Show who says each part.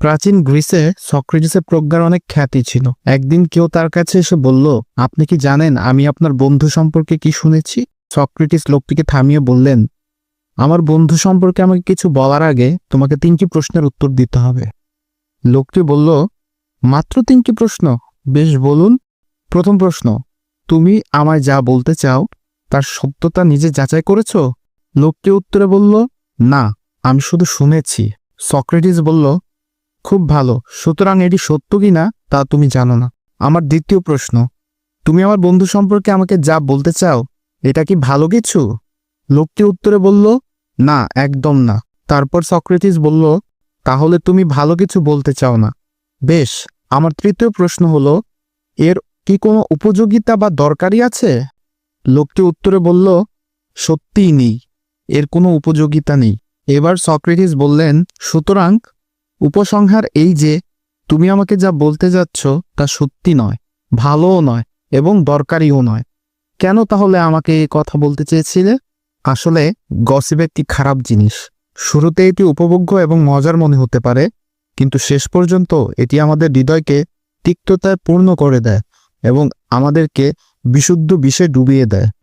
Speaker 1: প্রাচীন গ্রিসে সক্রেটিসের প্রজ্ঞার অনেক খ্যাতি ছিল। একদিন কেউ তার কাছে এসে বলল, আপনি কি জানেন আমি আপনার বন্ধু সম্পর্কে কি শুনেছি? সক্রেটিস লোকটিকে থামিয়ে বললেন, আমার বন্ধু সম্পর্কে আমাকে কিছু বলার আগে তোমাকে তিনটি প্রশ্নের উত্তর দিতে হবে। লোকটি বলল, মাত্র তিনটি প্রশ্ন? বেশ, বলুন। প্রথম প্রশ্ন, তুমি আমায় যা বলতে চাও, তার সত্যতা নিজে যাচাই করেছ? লোকটি উত্তরে বলল, না, আমি শুধু শুনেছি। সক্রেটিস বলল খুব ভালো। সুতরাং এটি সত্য কি না তা তুমি জানো না। আমার দ্বিতীয় প্রশ্ন, তুমি আমার বন্ধু সম্পর্কে আমাকে যা বলতে চাও, এটা কি ভালো কিছু? লোকটি উত্তরে বলল, না, একদম না। তারপর সক্রেটিস বলল, তাহলে তুমি ভালো কিছু বলতে চাও না। বেশ, আমার তৃতীয় প্রশ্ন হলো, এর কি কোনো উপযোগিতা বা দরকারি আছে? লোকটি উত্তরে বলল, সত্যিই নেই, এর কোনো উপযোগিতা নেই। এবার সক্রেটিস বললেন, সুতরাং উপসংহার এই যে, তুমি আমাকে যা বলতে যাচ্ছ তা সত্যি নয়, ভালোও নয় এবং দরকারিও নয়। কেন তাহলে আমাকে কথা বলতে চেয়েছিলে? আসলে গসিপ একটি খারাপ জিনিস। শুরুতে এটি উপভোগ্য এবং মজার মনে হতে পারে, কিন্তু শেষ পর্যন্ত এটি আমাদের হৃদয়কে তিক্ততায় পূর্ণ করে দেয় এবং আমাদেরকে বিশুদ্ধ বিষে ডুবিয়ে দেয়।